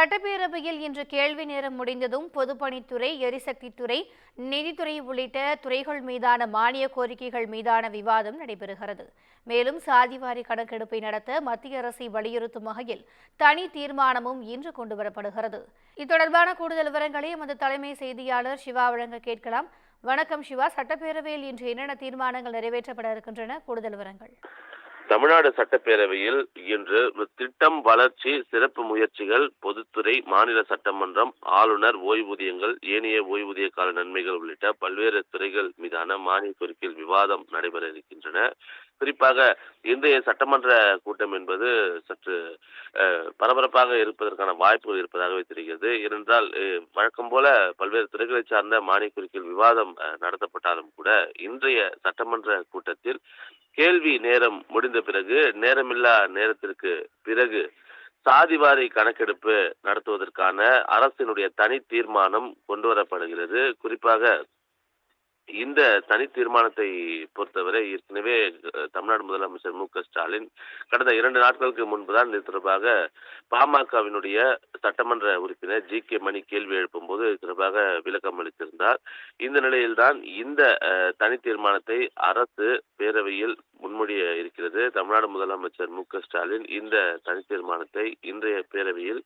சட்டப்பேரவையில் இன்று கேள்வி நேரம் முடிந்ததும் பொதுப்பணித்துறை எரிசக்தித்துறை நிதித்துறை உள்ளிட்ட துறைகள் மீதான மானிய கோரிக்கைகள் மீதான விவாதம் நடைபெறுகிறது. மேலும் சாதிவாரி கணக்கெடுப்பை நடத்த மத்திய அரசை வலியுறுத்தும் வகையில் தனி தீர்மானமும் இன்று கொண்டுவரப்படுகிறது. இது தொடர்பான கூடுதல் விவரங்களை எமது தலைமை செய்தியாளர் சிவா வழங்க கேட்கலாம். வணக்கம் சிவா. சட்டப்பேரவையில் இன்று என்னென்ன தீர்மானங்கள் நிறைவேற்றப்பட இருக்கின்றன? கூடுதல் விவரங்கள். தமிழ்நாடு சட்டப்பேரவையில் இன்று திட்டம் வளர்ச்சி சிறப்பு முயற்சிகள் பொதுத்துறை மாநில சட்டமன்றம் ஆளுநர் ஓய்வூதியங்கள் ஏனைய ஓய்வூதிய கால நன்மைகள் உள்ளிட்ட பல்வேறு துறைகள் மீதான மானிய கோரிக்கையில் விவாதம் நடைபெற இருக்கின்றன. குறிப்பாக இன்றைய சட்டமன்ற கூட்டம் என்பது சற்று பரபரப்பாக இருப்பதற்கான வாய்ப்புகள் இருப்பதாகவே தெரிகிறது. ஏனென்றால் வழக்கம் போல பல்வேறு துறைகளை சார்ந்த மானிய கோரிக்கையில் விவாதம் நடத்தப்பட்டாலும் கூட இன்றைய சட்டமன்ற கூட்டத்தில் கேள்வி நேரம் முடிந்த பிறகு நேரமில்லா நேரத்திற்கு பிறகு சாதிவாரி கணக்கெடுப்பு நடத்துவதற்கான அரசினுடைய தனி தீர்மானம் கொண்டு வரப்படுகிறது குறிப்பாக இந்த தனி தீர்மானத்தை பொறுத்தவரை ஏற்கனவே தமிழ்நாடு முதலமைச்சர் மு க ஸ்டாலின் கடந்த இரண்டு நாட்களுக்கு முன்புதான் இது தொடர்பாக பாமகவினுடைய சட்டமன்ற உறுப்பினர் ஜி கே மணி கேள்வி எழுப்பும்போது இது தொடர்பாக விளக்கம் அளித்திருந்தார். இந்த நிலையில்தான் இந்த தனி தீர்மானத்தை அரசு பேரவையில் முன்மொழிய இருக்கிறது. தமிழ்நாடு முதலமைச்சர் மு க ஸ்டாலின் இந்த தனி தீர்மானத்தை இன்றைய பேரவையில்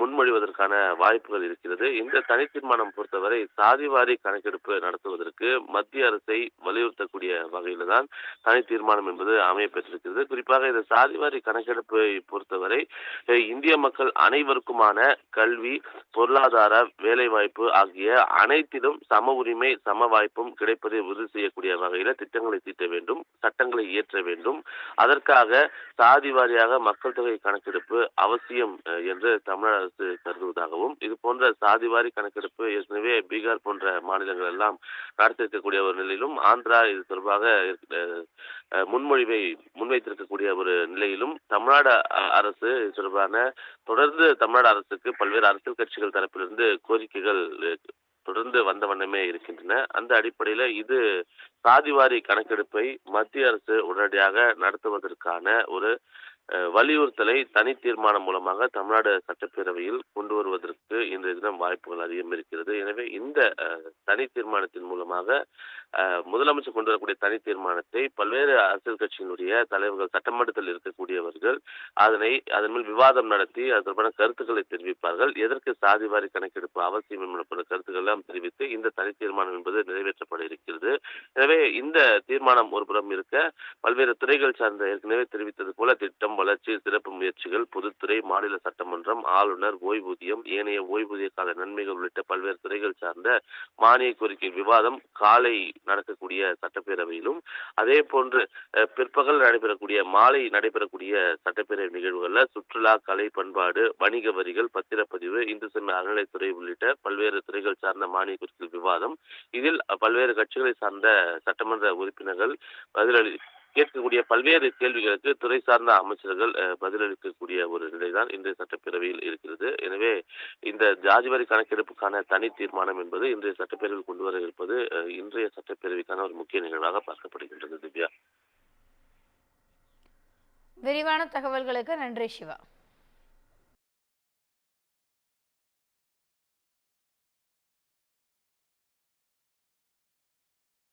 முன்மொழிவதற்கான வாய்ப்புகள் இருக்கிறது. இந்த தனி தீர்மானம் பொறுத்தவரை சாதிவாரி கணக்கெடுப்பு நடத்துவதற்கு மத்திய அரசை வலியுறுத்தக்கூடிய வகையில் தான் தனி தீர்மானம் என்பது அமையப்பெற்றிருக்கிறது குறிப்பாக இந்த சாதிவாரி கணக்கெடுப்பை பொறுத்தவரை இந்திய மக்கள் அனைவருக்குமான கல்வி பொருளாதார வேலைவாய்ப்பு ஆகிய அனைத்திலும் சம உரிமை சம வாய்ப்பும் கிடைப்பதை உறுதி செய்யக்கூடிய வகையில் திட்டங்களை தீட்ட வேண்டும். சட்டங்களை இயற்ற வேண்டும். அதற்காக சாதி வாரியாக மக்கள் தொகை கணக்கெடுப்பு அவசியம் என்று தமிழக அரசு கருதுவதாகவும் இது போன்ற சாதி வாரி கணக்கெடுப்பு ஏற்கனவே பீகார் போன்ற மாநிலங்கள் எல்லாம் நடத்திருக்கக்கூடிய ஒரு நிலையிலும் ஆந்திரா இது தொடர்பாக முன்மொழிவை முன்வைத்திருக்கக்கூடிய ஒரு நிலையிலும் தமிழ்நாடு அரசு தொடர்பான தொடர்ந்து தமிழ்நாடு அரசுக்கு பல்வேறு அரசியல் கட்சிகள் தரப்பிலிருந்து கோரிக்கைகள் தொடர்ந்து வந்த வண்ணமே இருக்கின்றன. அந்த அடிப்படையில் இது சாதிவாரி கணக்கெடுப்பை மத்திய அரசு உடனடியாக நடத்துவதற்கான ஒரு வலியுறுத்தலை தனி தீர்மானம் மூலமாக தமிழ்நாடு சட்டப்பேரவையில் கொண்டு வருவதற்கு இன்றைய தினம் வாய்ப்புகள் அதிகம் இருக்கிறது. எனவே இந்த தனி தீர்மானத்தின் மூலமாக முதலமைச்சர் கொண்டு வரக்கூடிய தனி தீர்மானத்தை பல்வேறு அரசியல் கட்சியினுடைய தலைவர்கள் சட்டமன்றத்தில் இருக்கக்கூடியவர்கள் அதனை அதன் மேல் விவாதம் நடத்தி அது தொடர்பான கருத்துக்களை தெரிவிப்பார்கள். எதற்கு சாதிவாரி கணக்கெடுப்பு அவசியம் என்பது கருத்துக்கள் எல்லாம் தெரிவித்து இந்த தனி தீர்மானம் என்பது நிறைவேற்றப்பட இருக்கிறது. எனவே இந்த தீர்மானம் ஒருபுறம் இருக்க பல்வேறு துறைகள் சார்ந்த ஏற்கனவே தெரிவித்தது போல திட்டம் வளர்ச்சி சிறப்பு முயற்சிகள் பொதுத்துறை மாநில சட்டமன்றம் ஆளுநர் ஓய்வூதியம் ஏனைய ஓய்வூதிய கால நன்மைகள் உள்ளிட்ட பல்வேறு துறைகள் சார்ந்த மானிய கோரிக்கை விவாதம் காலை நடக்கக்கூடிய சட்டப்பேரவையிலும் அதே போன்று பிற்பகல் நடைபெறக்கூடிய மாலை நடைபெறக்கூடிய சட்டப்பேரவை நிகழ்வுகளில் சுற்றுலா கலை பண்பாடு வணிக வரிகள் பத்திரப்பதிவு இந்து சமய அறநிலைத்துறை உள்ளிட்ட பல்வேறு துறைகள் சார்ந்த மானிய கோரிக்கை விவாதம். இதில் பல்வேறு கட்சிகளை சார்ந்த சட்டமன்ற உறுப்பினர்கள் பதிலளி கேட்கக்கூடிய பல்வேறு கேள்விகளுக்கு துறை சார்ந்த அமைச்சர்கள் பதிலளிக்கக்கூடிய ஒரு நிலைதான் இன்றைய சட்டப்பேரவையில் இருக்கிறது. எனவே இந்த ஜாதிவாரி கணக்கெடுப்புக்கான தனி தீர்மானம் என்பது இன்றைய சட்டப்பேரவையில் கொண்டு வர இருப்பது இன்றைய சட்டப்பேரவைக்கான ஒரு முக்கிய நிகழ்வாக பார்க்கப்படுகின்றது திவ்யா. விரிவான தகவல்களுக்கு நன்றி சிவா.